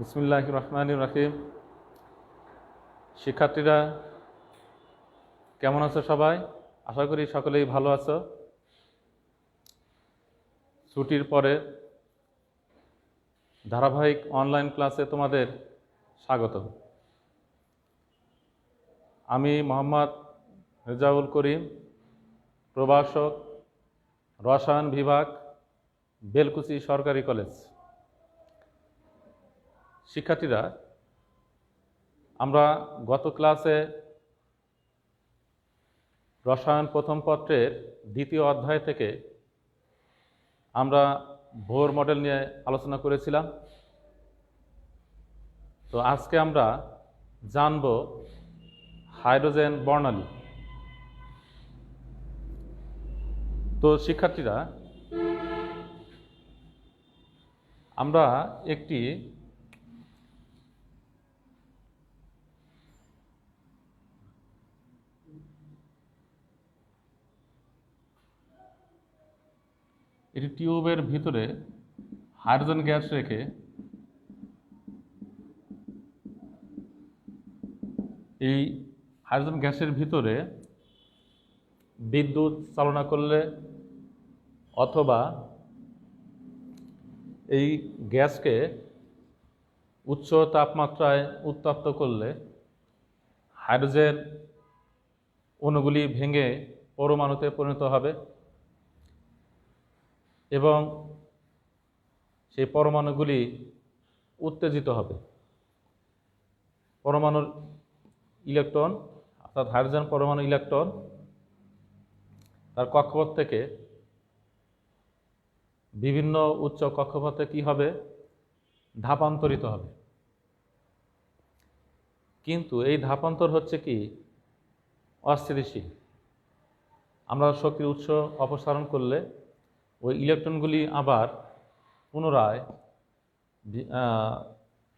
বিসমিল্লাহ রহমান রাহিম। শিক্ষার্থীরা, কেমন আছো সবাই? আশা করি সকলেই ভালো আছো। ছুটির পরে ধারাবাহিক অনলাইন ক্লাসে তোমাদের স্বাগত। আমি মোহাম্মদ রেজাউল করিম, প্রভাষক, রসায়ন বিভাগ, বেলকুচি সরকারি কলেজ। শিক্ষার্থীরা, আমরা গত ক্লাসে রসায়ন প্রথম পত্রের দ্বিতীয় অধ্যায় থেকে আমরা ভোর মডেল নিয়ে আলোচনা করেছিলাম। তো আজকে আমরা জানব হাইড্রোজেন বর্ণালী। তো শিক্ষার্থীরা, আমরা একটি এটি টিউবের ভিতরে হাইড্রোজেন গ্যাস রেখে এই হাইড্রোজেন গ্যাসের ভিতরে বিদ্যুৎ চালনা করলে অথবা এই গ্যাসকে উচ্চ তাপমাত্রায় উত্তপ্ত করলে হাইড্রোজেন অণুগুলি ভেঙে পরমাণুতে পরিণত হবে। এবং সেই পরমাণুগুলি উত্তেজিত হবে। পরমাণুর ইলেকট্রন, অর্থাৎ হাইড্রোজেন পরমাণু ইলেকট্রন, তার কক্ষপথ থেকে বিভিন্ন উচ্চ কক্ষপথে কি হবে? ধাপান্তরিত হবে। কিন্তু এই ধাপান্তর হচ্ছে কি? অস্থিতিশীল। আমরা শক্তির উৎস অপসারণ করলে ওই ইলেকট্রনগুলি আবার পুনরায়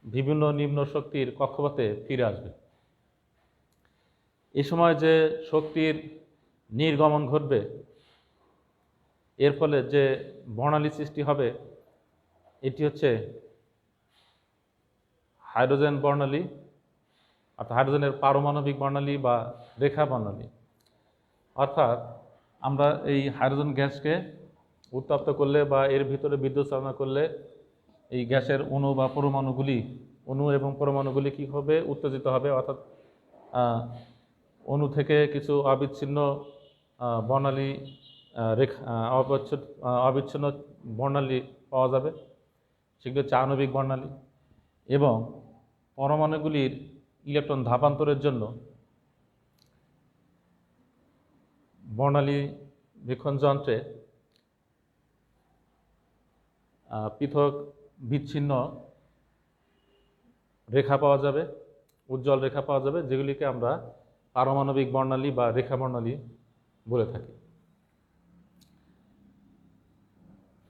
বিভিন্ন নিম্ন শক্তির কক্ষপথে ফিরে আসবে। এই সময় যে শক্তির নির্গমন ঘটবে, এর ফলে যে বর্ণালী সৃষ্টি হবে, এটি হচ্ছে হাইড্রোজেন বর্ণালী, অর্থাৎ হাইড্রোজেনের পারমাণবিক বর্ণালী বা রেখা বর্ণালী। অর্থাৎ আমরা এই হাইড্রোজেন গ্যাসকে উত্তপ্ত করলে বা এর ভিতরে বিদ্যুৎ চালনা করলে এই গ্যাসের অণু বা পরমাণুগুলি, অণু এবং পরমাণুগুলি কী হবে? উত্তেজিত হবে। অর্থাৎ অণু থেকে কিছু অবিচ্ছিন্ন বর্ণালী রেখা অবিচ্ছিন্ন বর্ণালী পাওয়া যাবে। সেগুলো হচ্ছে আণবিক বর্ণালী। এবং পরমাণুগুলির ইলেকট্রন ধাপান্তরের জন্য বর্ণালী বীক্ষণ যন্ত্রে পৃথক বিচ্ছিন্ন রেখা পাওয়া যাবে, উজ্জ্বল রেখা পাওয়া যাবে, যেগুলিকে আমরা পারমাণবিক বর্ণালী বা রেখা বর্ণালী বলে থাকি।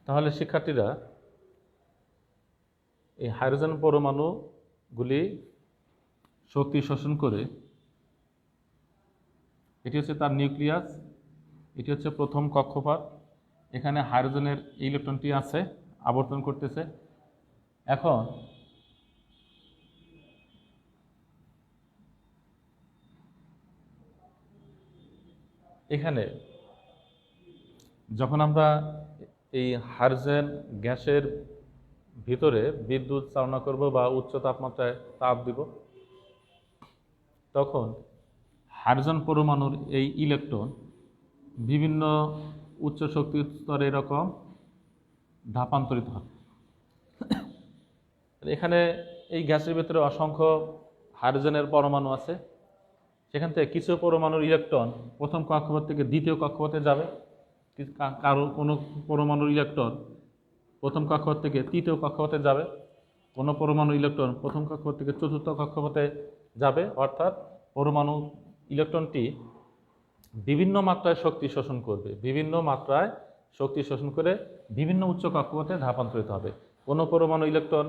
তাহলে শিক্ষার্থীরা, এই হাইড্রোজেন পরমাণুগুলি শক্তি শোষণ করে, এটি হচ্ছে তার নিউক্লিয়াস, এটি হচ্ছে প্রথম কক্ষপথ এখানে হাইড্রোজেনের ইলেকট্রনটি আছে। আবর্তন করতেছে। এখন এখানে যখন আমরা এই হাইড্রোজেন গ্যাসের ভিতরে বিদ্যুৎ চালনা করব বা উচ্চ তাপমাত্রায় তাপ দিব, তখন হাইড্রোজেন পরমাণুর এই ইলেকট্রন বিভিন্ন উচ্চ শক্তির স্তরে এরকম ধাপান্তরিত হবে। এখানে এই গ্যাসের ভিতরে অসংখ্য হাইড্রোজেনের পরমাণু আছে। সেখান থেকে কিছু পরমাণুর ইলেকট্রন প্রথম কক্ষপথ থেকে দ্বিতীয় কক্ষপথে যাবে। কারও কোনো পরমাণুর ইলেকট্রন প্রথম কক্ষপথ থেকে তৃতীয় কক্ষপথে যাবে। কোনো পরমাণু ইলেকট্রন প্রথম কক্ষপথ থেকে চতুর্থ কক্ষপথে যাবে। অর্থাৎ পরমাণু ইলেকট্রনটি বিভিন্ন মাত্রায় শক্তি শোষণ করবে। বিভিন্ন মাত্রায় শক্তি শোষণ করে বিভিন্ন উচ্চ কক্ষপথে ধাপান্তরিত হবে। কোনো পরমাণু ইলেকট্রন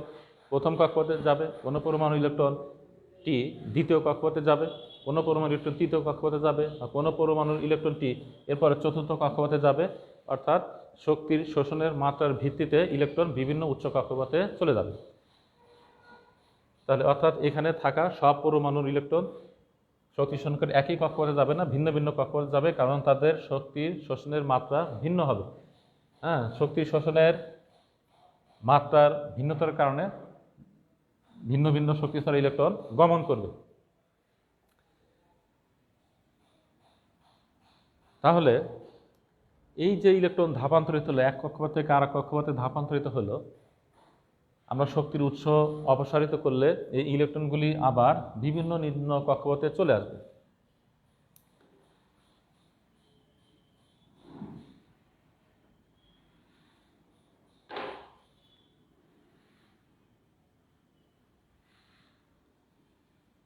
প্রথম কক্ষপথে যাবে, কোনো পরমাণু ইলেকট্রনটি দ্বিতীয় কক্ষপথে যাবে, কোনো পরমাণু ইলেকট্রন তৃতীয় কক্ষপথে যাবে আর কোনো পরমাণুর ইলেকট্রনটি এরপরে চতুর্থ কক্ষপথে যাবে। অর্থাৎ শক্তির শোষণের মাত্রার ভিত্তিতে ইলেকট্রন বিভিন্ন উচ্চ কক্ষপথে চলে যাবে। তাহলে অর্থাৎ এখানে থাকা সব পরমাণুর ইলেকট্রন শক্তি শোষণ করে একই কক্ষপথে যাবে না, ভিন্ন ভিন্ন কক্ষপথে যাবে, কারণ তাদের শক্তির শোষণের মাত্রা ভিন্ন হবে। হ্যাঁ শক্তি শোষণের মাত্রার ভিন্নতার কারণে ভিন্ন ভিন্ন শক্তিস্তর ইলেকট্রন গমন করবে। তাহলে এই যে ইলেকট্রন ধাপান্তরিত হলো, এক কক্ষপথ থেকে আর কক্ষপথে ধাপান্তরিত হলো আমরা শক্তির উৎস অপসারিত করলে এই ইলেকট্রনগুলি আবার বিভিন্ন নিম্ন কক্ষপথে চলে আসবে।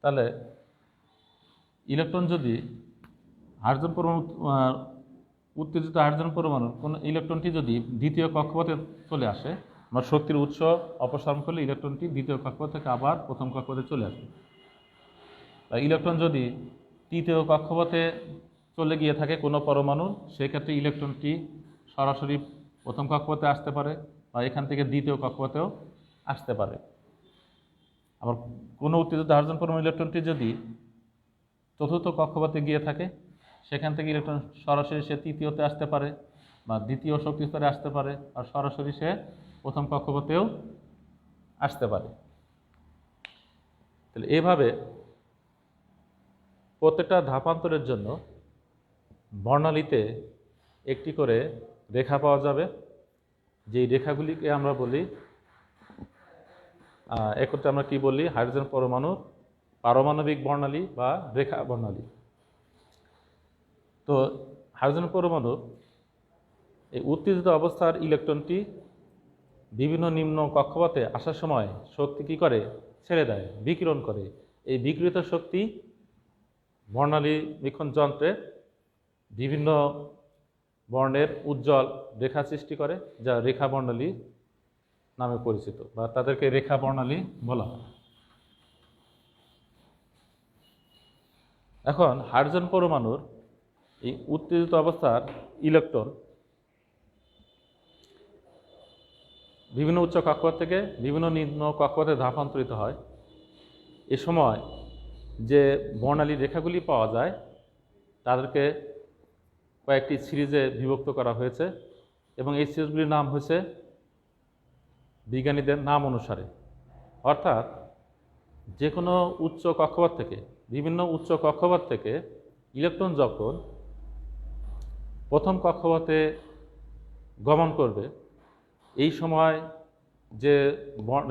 তাহলে ইলেকট্রন যদি হাইড্রোজেন পরমাণু উত্তেজিত হাইড্রোজেন পরমাণু কোন ইলেকট্রনটি যদি দ্বিতীয় কক্ষপথে চলে আসে আমরা শক্তির উৎস অপসারণ করলে ইলেকট্রনটি দ্বিতীয় কক্ষপথ থেকে আবার প্রথম কক্ষপথে চলে আসবে। ইলেকট্রন যদি তৃতীয় কক্ষপথে চলে গিয়ে থাকে কোনো পরমাণু, সেক্ষেত্রে ইলেকট্রনটি সরাসরি প্রথম কক্ষপথে আসতে পারে বা এখান থেকে দ্বিতীয় কক্ষপথেও আসতে পারে। আবার কোনো উত্তেজিত হাইড্রোজেন পরমাণু ইলেকট্রনটি যদি চতুর্থ কক্ষপথে গিয়ে থাকে, সেখান থেকে ইলেকট্রন সরাসরি সে তৃতীয়তে আসতে পারে বা দ্বিতীয় শক্তি স্তরে আসতে পারে আর সরাসরি সে প্রথম কক্ষপথেও আসতে পারে। তাহলে এভাবে প্রত্যেকটা ধাপান্তরের জন্য বর্ণালীতে একটি করে রেখা পাওয়া যাবে। যেই রেখাগুলিকে আমরা বলি একত্রে আমরা কি বলি? হাইড্রোজেন পরমাণু পারমাণবিক বর্ণালী বা রেখা বর্ণালী। তো হাইড্রোজেন পরমাণু এই উত্তেজিত অবস্থার ইলেকট্রনটি বিভিন্ন নিম্ন কক্ষপথে আসার সময় শক্তি কী করে? ছেড়ে দেয়, বিকিরণ করে। এই বিকৃত শক্তি বর্ণালী বীক্ষণ যন্ত্রে বিভিন্ন বর্ণের উজ্জ্বল রেখা সৃষ্টি করে, যা রেখা বর্ণালী নামে পরিচিত, বা তাদেরকে রেখা বর্ণালী বলা হয়। এখন হাইড্রোজেন পরমাণুর এই উত্তেজিত অবস্থার ইলেকট্রন বিভিন্ন উচ্চ কক্ষপথ থেকে বিভিন্ন নিম্ন কক্ষপথে ধাপান্তরিত হয়। এ সময় যে বর্ণালী রেখাগুলি পাওয়া যায়, তাদেরকে কয়েকটি সিরিজে বিভক্ত করা হয়েছে এবং এই সিরিজগুলির নাম হয়েছে বিজ্ঞানীদের নাম অনুসারে। অর্থাৎ যে কোনো উচ্চ কক্ষপথ থেকে, বিভিন্ন উচ্চ কক্ষপথ থেকে ইলেকট্রন যখন প্রথম কক্ষপথে গমন করবে এই সময় যে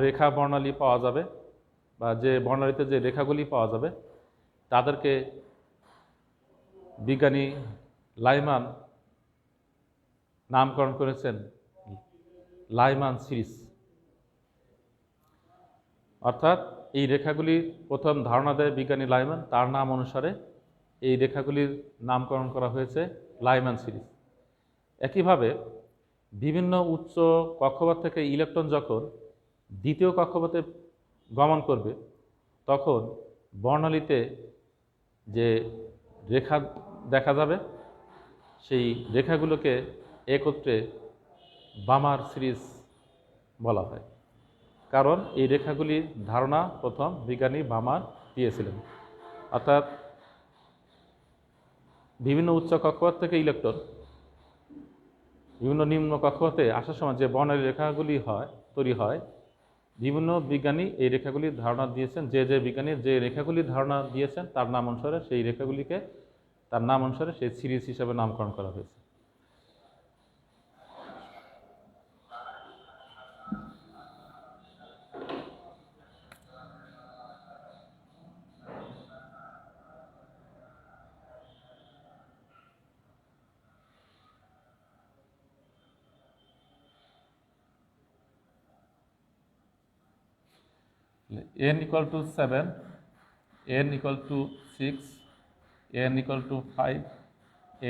রেখা বর্ণালী পাওয়া যাবে বা যে বর্ণালীতে যে রেখাগুলি পাওয়া যাবে, তাদেরকে বিজ্ঞানী লাইমান নামকরণ করেছেন লাইমান সিরিজ। অর্থাৎ এই রেখাগুলি প্রথম ধারণা দেয় বিজ্ঞানী লাইমান, তার নাম অনুসারে এই রেখাগুলির নামকরণ করা হয়েছে লাইমান সিরিজ। একইভাবে বিভিন্ন উচ্চ কক্ষপথ থেকে ইলেকট্রন যখন দ্বিতীয় কক্ষপথে গমন করবে, তখন বর্ণালীতে যে রেখা দেখা যাবে, সেই রেখাগুলোকে একত্রে বামার সিরিজ বলা হয়। কারণ এই রেখাগুলির ধারণা প্রথম বিজ্ঞানী বামার দিয়েছিলেন। অর্থাৎ বিভিন্ন উচ্চ কক্ষপথ থেকে ইলেকট্রন বিভিন্ন নিম্ন কক্ষপথে আসার সময় যে বর্ণালী রেখাগুলি হয়, তৈরি হয়, বিভিন্ন বিজ্ঞানী এই রেখাগুলির ধারণা দিয়েছেন। যে যে বিজ্ঞানী যে রেখাগুলির ধারণা দিয়েছেন, তার নাম অনুসারে সেই রেখাগুলিকে, তার নাম অনুসারে সেই সিরিজ হিসাবে নামকরণ করা হয়েছে। N equal to 7 n equal to 6 n equal to 5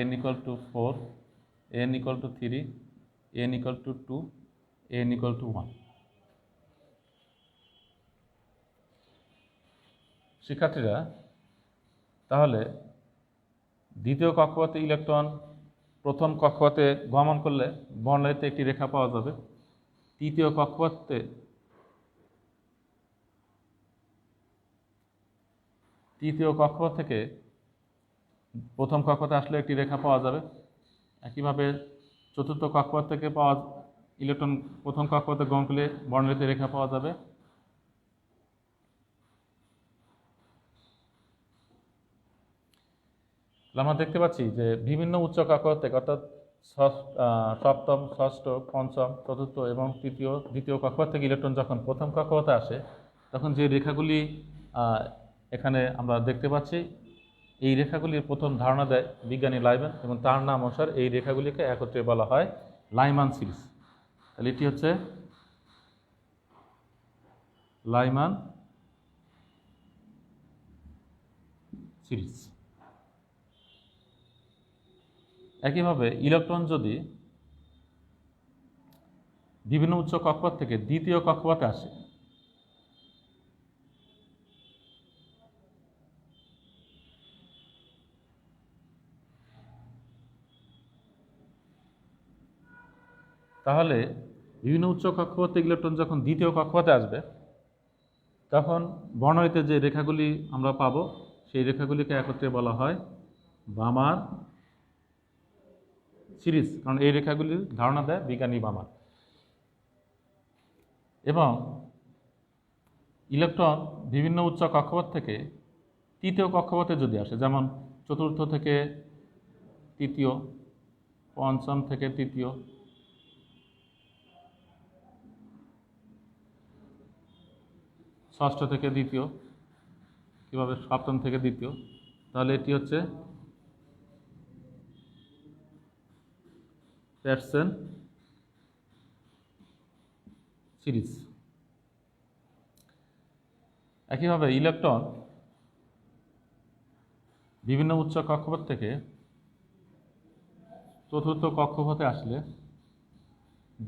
n equal to 4 n equal to 3 n equal to 2 n equal to 1 শিক্ষার্থীরা, তাহলে দ্বিতীয় কক্ষপথে ইলেকট্রন, প্রথম কক্ষপথে গমন করলে বর্ণালীতে একটি রেখা পাওয়া যাবে। তৃতীয় কক্ষপথে তৃতীয় কক্ষপথ থেকে প্রথম কক্ষতে আসলে একটি রেখা পাওয়া যাবে। একইভাবে চতুর্থ কক্ষপথ থেকে পাওয়া ইলেকট্রন প্রথম কক্ষপথে গ্রহণ করলে বর্ণালীতে রেখা পাওয়া যাবে। আমরা দেখতে পাচ্ছি যে বিভিন্ন উচ্চ কক্ষপথ থেকে অর্থাৎ সপ্তম, ষষ্ঠ, পঞ্চম, চতুর্থ এবং তৃতীয়, দ্বিতীয় কক্ষপথ থেকে ইলেকট্রন যখন প্রথম কক্ষপথে আসে, তখন যে রেখাগুলি এখানে আমরা দেখতে পাচ্ছি, এই রেখাগুলির প্রথম ধারণা দেয় বিজ্ঞানী লাইম্যান এবং তার নাম অনুসার এই রেখাগুলিকে একত্রে বলা হয় লাইমান সিরিজ। তাহলে এটি হচ্ছে লাইমান সিরিজ। একইভাবে ইলেকট্রন যদি বিভিন্ন উচ্চ কক্ষপথ থেকে দ্বিতীয় কক্ষপথে আসে তাহলে বিভিন্ন উচ্চ কক্ষপথ ইলেকট্রন যখন দ্বিতীয় কক্ষপথে আসবে, তখন বর্ণালীতে যে রেখাগুলি আমরা পাবো, সেই রেখাগুলিকে একত্রে বলা হয় বামার সিরিজ, কারণ এই রেখাগুলির ধারণা দেয় বিজ্ঞানী বামার। এবং ইলেকট্রন বিভিন্ন উচ্চ কক্ষপথ থেকে তৃতীয় কক্ষপথে যদি আসে, যেমন চতুর্থ থেকে তৃতীয়, পঞ্চম থেকে তৃতীয় ষষ্ঠ থেকে দ্বিতীয়, কীভাবে সপ্তম থেকে দ্বিতীয়, তাহলে এটি হচ্ছে প্যাটসেন সিরিজ। একইভাবে ইলেকট্রন বিভিন্ন উচ্চ কক্ষপথ থেকে চতুর্থ কক্ষপথে আসলে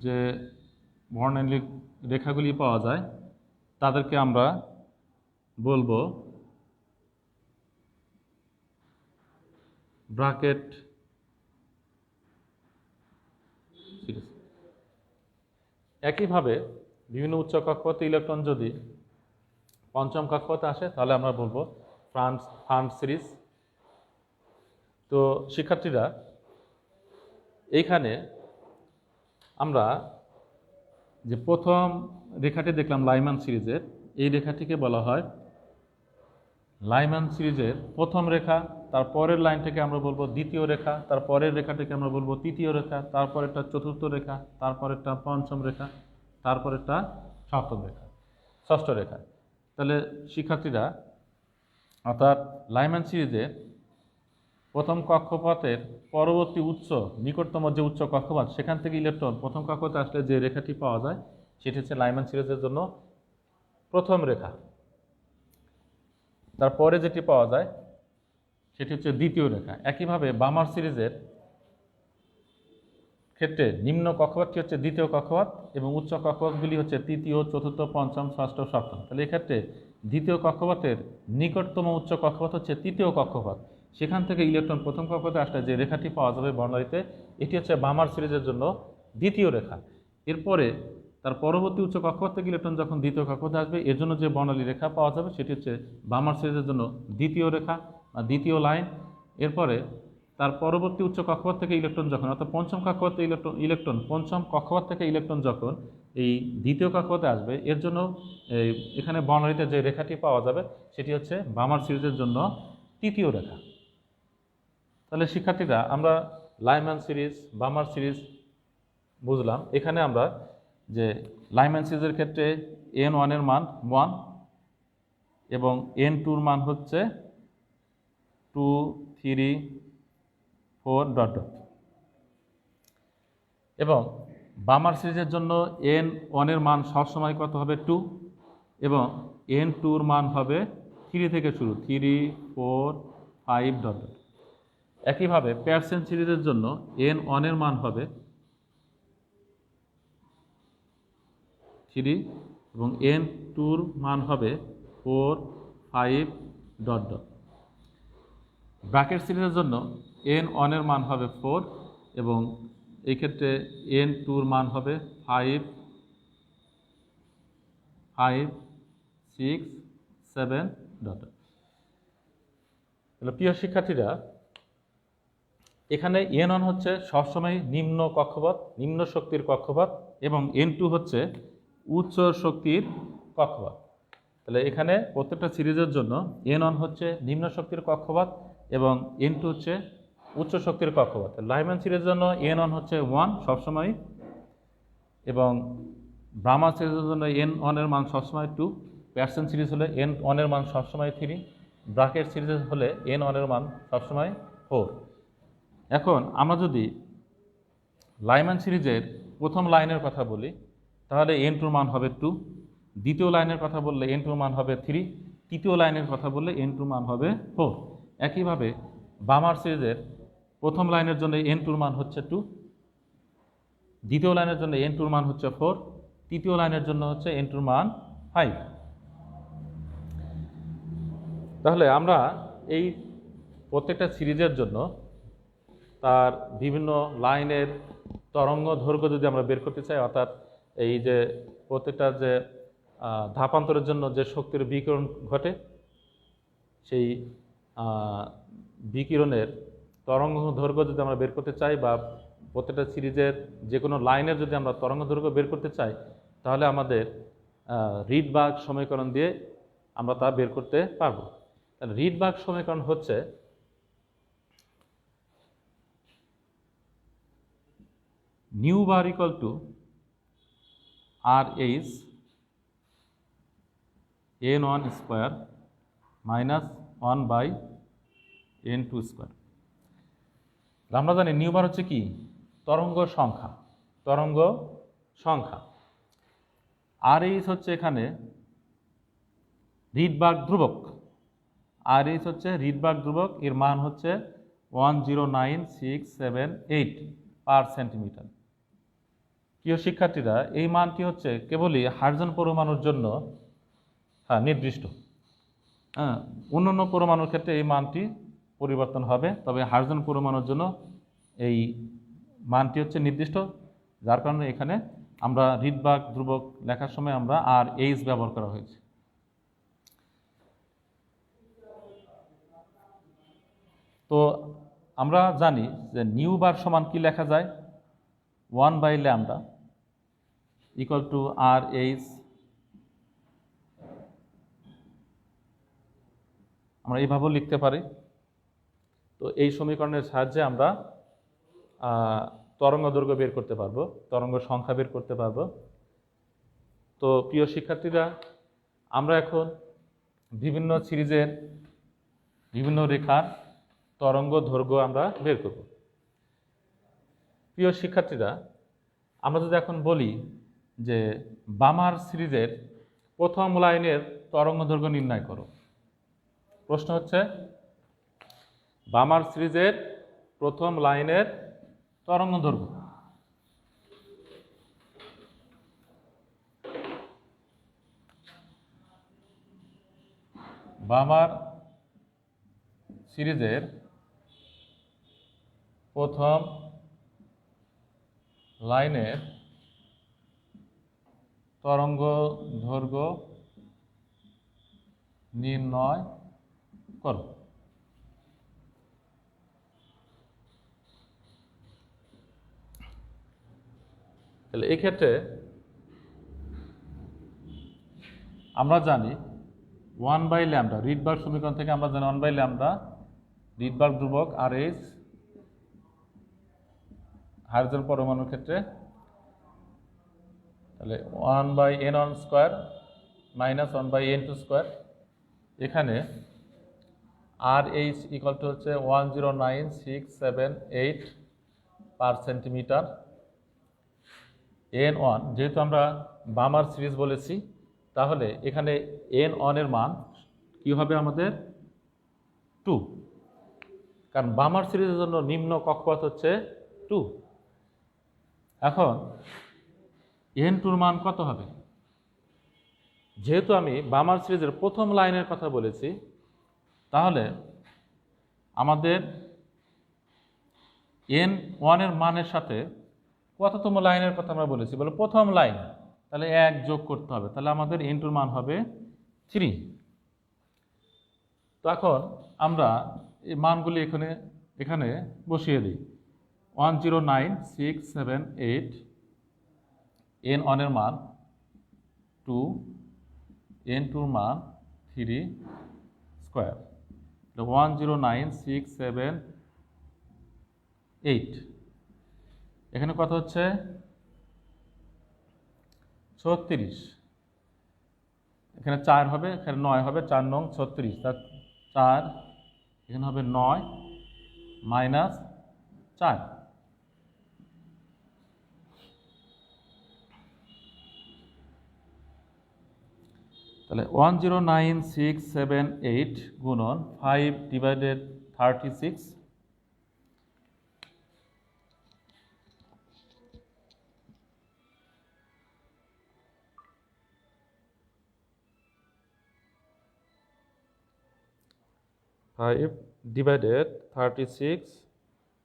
যে বর্ণালী রেখাগুলি পাওয়া যায় তাদেরকে আমরা বলব ব্রাকেট একইভাবে বিভিন্ন উচ্চ কক্ষপথে ইলেকট্রন যদি পঞ্চম কক্ষপথে আসে, তাহলে আমরা বলব ফ্রান্স ফান্ড সিরিজ। তো শিক্ষার্থীরা এইখানে আমরা যে প্রথম রেখাটি দেখলাম লাইমান সিরিজের, এই রেখাটিকে বলা হয় লাইমান সিরিজের প্রথম রেখা, তার পরের লাইন থেকে আমরা বলব দ্বিতীয় রেখা, তার পরের রেখাটিকে আমরা বলব তৃতীয় রেখা, তারপরেরটা চতুর্থ রেখা, তারপরেরটা পঞ্চম রেখা, তারপরেরটা সপ্তম রেখা, ষষ্ঠ রেখা। তাহলে শিক্ষার্থীরা, অর্থাৎ লাইমান সিরিজে প্রথম কক্ষপথের পরবর্তী উচ্চ নিকটতম যে উচ্চ কক্ষপথ, সেখান থেকে ইলেকট্রন প্রথম কক্ষপথে আসলে যে রেখাটি পাওয়া যায়, সেটি হচ্ছে লাইমান সিরিজের জন্য প্রথম রেখা। তারপরে যেটি পাওয়া যায়, সেটি হচ্ছে দ্বিতীয় রেখা। একইভাবে বামার সিরিজের ক্ষেত্রে নিম্ন কক্ষপথটি হচ্ছে দ্বিতীয় কক্ষপথ এবং উচ্চ কক্ষপথগুলি হচ্ছে তৃতীয়, চতুর্থ, পঞ্চম, ষষ্ঠ, সপ্তম। তাহলে এক্ষেত্রে দ্বিতীয় কক্ষপথের নিকটতম উচ্চ কক্ষপথ হচ্ছে তৃতীয় কক্ষপথ। সেখান থেকে ইলেকট্রন প্রথম কক্ষতে আসলে যে রেখাটি পাওয়া যাবে বর্ণালীতে, এটি হচ্ছে বামার সিরিজের জন্য দ্বিতীয় রেখা। এরপরে তার পরবর্তী উচ্চ কক্ষপথ থেকে ইলেকট্রন যখন দ্বিতীয় কক্ষপথে আসবে, এর জন্য যে বর্ণালী রেখা পাওয়া যাবে, সেটি হচ্ছে বামার সিরিজের জন্য দ্বিতীয় রেখা বা দ্বিতীয় লাইন। এরপরে তার পরবর্তী উচ্চ কক্ষপথ থেকে ইলেকট্রন যখন, অর্থাৎ পঞ্চম কক্ষপথ ইলেকট্রন ইলেকট্রন, পঞ্চম কক্ষপথ থেকে ইলেকট্রন যখন এই দ্বিতীয় কক্ষপথে আসবে, এর জন্য এখানে বর্ণালীতে যে রেখাটি পাওয়া যাবে, সেটি হচ্ছে বামার সিরিজের জন্য তৃতীয় রেখা। তাহলে শিক্ষার্থীরা, আমরা লাইম্যান সিরিজ বামার সিরিজ বুঝলাম। এখানে আমরা যে লাইম্যান সিরিজের ক্ষেত্রে এন ওয়ানের মান ওয়ান এবং এন টুর মান হচ্ছে two three four dot dot এবং বামার সিরিজের জন্য এন ওয়ানের মান সবসময় কত হবে টু এবং এন টুর মান হবে থ্রি থেকে শুরু three four five dot dot একইভাবে প্যারসেন সিরিজের জন্য এন ওয়ানের মান হবে থ্রি এবং এন টুর মান হবে four five dot dot Brackett সিরিজের জন্য এন ওয়ানের মান হবে ফোর এবং এই ক্ষেত্রে এন টুর মান হবে five five six seven dot তাহলে প্রিয় শিক্ষার্থীরা এখানে এন ওয়ান হচ্ছে সবসময় নিম্ন কক্ষপথ, নিম্ন শক্তির কক্ষপথ এবং এন টু হচ্ছে উচ্চ শক্তির কক্ষপথ। তাহলে এখানে প্রত্যেকটা সিরিজের জন্য এন ওয়ান হচ্ছে নিম্ন শক্তির কক্ষপথ এবং এন টু হচ্ছে উচ্চ শক্তির কক্ষপথ। লাইম্যান সিরিজের জন্য এন ওয়ান হচ্ছে ওয়ান সবসময় এবং ব্রাহ্মা সিরিজের জন্য এন ওয়ানের মান সবসময় টু প্যারসন সিরিজ হলে এন ওয়ানের মান সবসময় থ্রি ব্রাকেট সিরিজ হলে এন ওয়ানের মান সবসময় ফোর এখন আমরা যদি লাইম্যান সিরিজের প্রথম লাইনের কথা বলি, তাহলে এন টুর মান হবে টু। দ্বিতীয় লাইনের কথা বললে এন টুর মান হবে থ্রি। তৃতীয় লাইনের কথা বললে এন টুর মান হবে ফোর। একইভাবে বামার সিরিজের প্রথম লাইনের জন্য এন টুর মান হচ্ছে টু। দ্বিতীয় লাইনের জন্য এন টুর মান হচ্ছে ফোর। তৃতীয় লাইনের জন্য হচ্ছে এন টুর মান ফাইভ। তাহলে আমরা এই প্রত্যেকটা সিরিজের জন্য তার বিভিন্ন লাইনের তরঙ্গ দৈর্ঘ্য যদি আমরা বের করতে চাই, অর্থাৎ এই যে প্রত্যেকটা যে ধাপান্তরের জন্য যে শক্তির বিকিরণ ঘটে, সেই বিকিরণের তরঙ্গ দৈর্ঘ্য যদি আমরা বের করতে চাই বা প্রত্যেকটা সিরিজের যে কোনো লাইনের যদি আমরা তরঙ্গ দৈর্ঘ্য বের করতে চাই, তাহলে আমাদের রিডবার্গ সমীকরণ দিয়ে আমরা তা বের করতে পারব। তাহলে রিডবার্গ সমীকরণ হচ্ছে nu bar equal to R H n one square minus one by n two square আমরা জানি নিউ বার হচ্ছে কি? তরঙ্গ সংখ্যা। তরঙ্গ সংখ্যা। আর এইচ হচ্ছে এখানে রিডবার্গ ধ্রুবক। আর এইচ হচ্ছে রিডবার্গ ধ্রুবক। এর মান হচ্ছে one zero nine six seven eight per centimetre প্রিয় শিক্ষার্থীরা, এই মানটি হচ্ছে কেবলই হাইড্রোজেন পরমাণুর জন্য হ্যাঁ নির্দিষ্ট। হ্যাঁ অন্যান্য পরমাণুর ক্ষেত্রে এই মানটি পরিবর্তন হবে, তবে হাইড্রোজেন পরমাণুর জন্য এই মানটি হচ্ছে নির্দিষ্ট, যার কারণে এখানে আমরা রিডবার্গ ধ্রুবক লেখার সময় আমরা আর এইচ ব্যবহার করা হয়েছে। তো আমরা জানি যে নিউ বার সমান কি লেখা যায়? One by lambda. Two R H আমরা এইভাবেও লিখতে পারি। তো এই সমীকরণের সাহায্যে আমরা তরঙ্গ দৈর্ঘ্য বের করতে পারব, তরঙ্গ সংখ্যা বের করতে পারব। তো প্রিয় শিক্ষার্থীরা, আমরা এখন বিভিন্ন সিরিজের বিভিন্ন রেখার তরঙ্গ দৈর্ঘ্য আমরা বের করব। প্রিয় শিক্ষার্থীরা, আমরা যদি এখন বলি যে বামার সিরিজের প্রথম লাইনের তরঙ্গ দৈর্ঘ্য নির্ণয় করো। প্রশ্ন হচ্ছে, বামার সিরিজের প্রথম লাইনের তরঙ্গ দৈর্ঘ্য বামার সিরিজের প্রথম লাইনের তরঙ্গ দৈর্ঘ্য নির্ণয় করো। তাহলে এক্ষেত্রে আমরা জানি ওয়ান বাই ল্যামডা, রিডবার্গ সমীকরণ থেকে আমরা জানি ওয়ান বাই ল্যামডা, রিডবার্গ ধ্রুবক আর এইচ হাইড্রোজেন পরমাণুর ক্ষেত্রে তাহলে one by n one square minus one by n two square এখানে আর এইচ ইকুয়াল টু হচ্ছে one zero nine six seven eight per centimetre n one যেহেতু আমরা বামার series বলেছি, তাহলে এখানে এন ওয়ানের মান কী হবে আমাদের? টু কারণ বামার সিরিজের জন্য নিম্ন কক্ষপথ হচ্ছে টু এখন এন টুর মান কত হবে? যেহেতু আমি বামার সিরিজের প্রথম লাইনের কথা বলেছি, তাহলে আমাদের এন ওয়ানের মানের সাথে কততম লাইনের কথা আমরা বলেছি? বলে প্রথম লাইন। তাহলে এক যোগ করতে হবে। তাহলে আমাদের এন টুর মান হবে থ্রি। তো এখন আমরা এই মানগুলি এখানে এখানে বসিয়ে দিই। One zero nine six seven eight n ওয়ানের মান টু এন টুর মান three square one zero nine six seven eight এখানে কত হচ্ছে? ছত্রিশ। এখানে চার হবে, এখানে নয় হবে, চার নং ছত্রিশ। তার চার, এখানে হবে নয় মাইনাস চার। তাহলে one zero nine six seven eight গুণন five divided thirty six five divided thirty six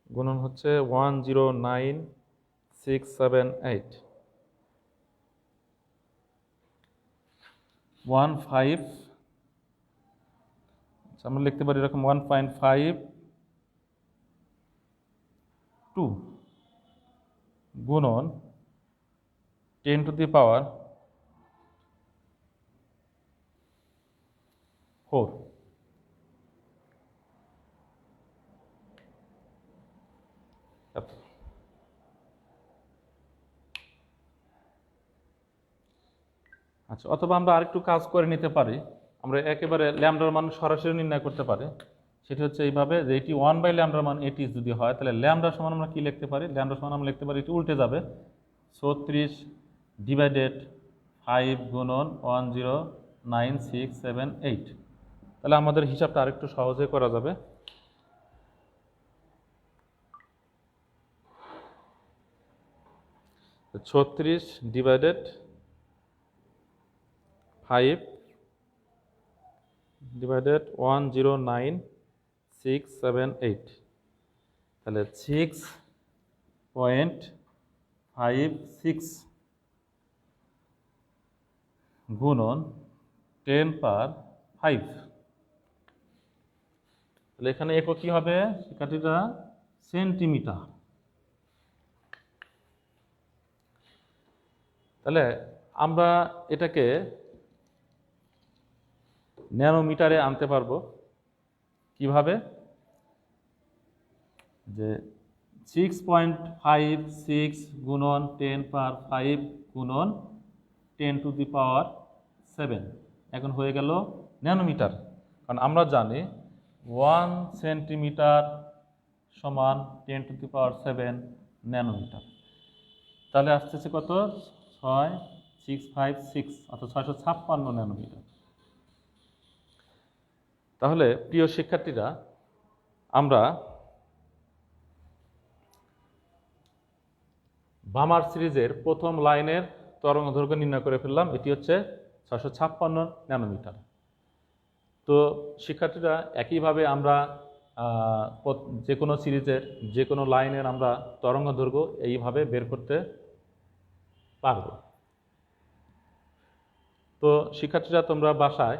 গুণন হচ্ছে one zero nine six seven eight one five আমরা লিখতে পারি এরকম ওয়ান পয়েন্ট ফাইভ টু গুণন ten to the power four আচ্ছা অথবা আমরা আরেকটু কাজ করে নিতে পারি। আমরা একেবারে ল্যামডার মান সরাসরি নির্ণয় করতে পারি। সেটি হচ্ছে এইভাবে যে এটি ওয়ান বাই ল্যামডার মান এটি যদি হয়, তাহলে ল্যামডার সমান আমরা কী লিখতে পারি? ল্যামডার সমান আমরা লিখতে পারি এটি উল্টে যাবে। ছত্রিশ ডিভাইডেড ফাইভ গুণন one zero nine six seven eight তাহলে আমাদের হিসাবটা আরেকটু সহজে করা যাবে। ছত্রিশ divided five divided one zero nine six seven eight. তাহলে সিক্স পয়েন্ট ফাইভ সিক্স গুণন টেন পার ফাইভ। তাহলে এখানে একক কী হবে? শিক্ষার্থীরা, সেন্টিমিটার। তাহলে আমরা এটাকে ন্যানোমিটারে আনতে পারব। কীভাবে? যে সিক্স পয়েন্ট ফাইভ সিক্স গুণন টেন পার ফাইভ গুণন ten to the power seven এখন হয়ে গেল ন্যানোমিটার। কারণ আমরা জানি ওয়ান সেন্টিমিটার সমান ten to the power seven nanometre. তাহলে আসতেছে কত? ছয় সিক্স ফাইভ সিক্স অর্থাৎ ছয়শো ছাপ্পান্ন ন্যানোমিটার। তাহলে প্রিয় শিক্ষার্থীরা, আমরা বামার সিরিজের প্রথম লাইনের তরঙ্গ দৈর্ঘ্য নির্ণয় করে ফেললাম। এটি হচ্ছে ছশো ছাপ্পান্ন ন্যানোমিটার। তো শিক্ষার্থীরা, একইভাবে আমরা যে কোনো সিরিজের যে কোনো লাইনের আমরা তরঙ্গ দৈর্ঘ্য এইভাবে বের করতে পারব। তো শিক্ষার্থীরা, তোমরা বাসায়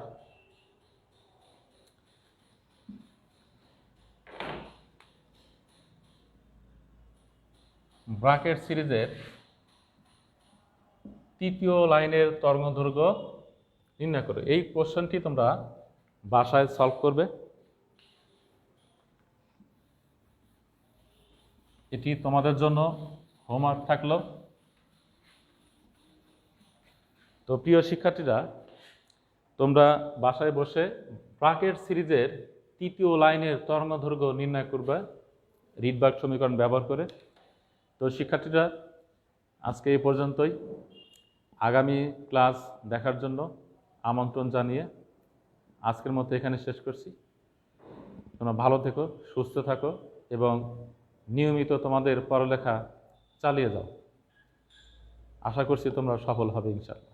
ব্রাকেট সিরিজের তৃতীয় লাইনের তরঙ্গ দৈর্ঘ্য নির্ণয় করো। এই কোশ্চেনটি তোমরা বাসায় সলভ করবে। এটি তোমাদের জন্য হোমওয়ার্ক থাকল। তো প্রিয় শিক্ষার্থীরা, তোমরা বাসায় বসে ব্রাকেট সিরিজের তৃতীয় লাইনের তরঙ্গ দৈর্ঘ্য নির্ণয় করবে। রিডবার্গ সমীকরণ ব্যবহার করে। তো শিক্ষার্থীরা, আজকে এই পর্যন্তই। আগামী ক্লাস দেখার জন্য আমন্ত্রণ জানিয়ে আজকের মতো এখানে শেষ করছি। তোমরা ভালো থেকো, সুস্থ থাকো এবং নিয়মিত তোমাদের পড়ালেখা চালিয়ে যাও। আশা করছি তোমরা সফল হবে ইনশাল্লাহ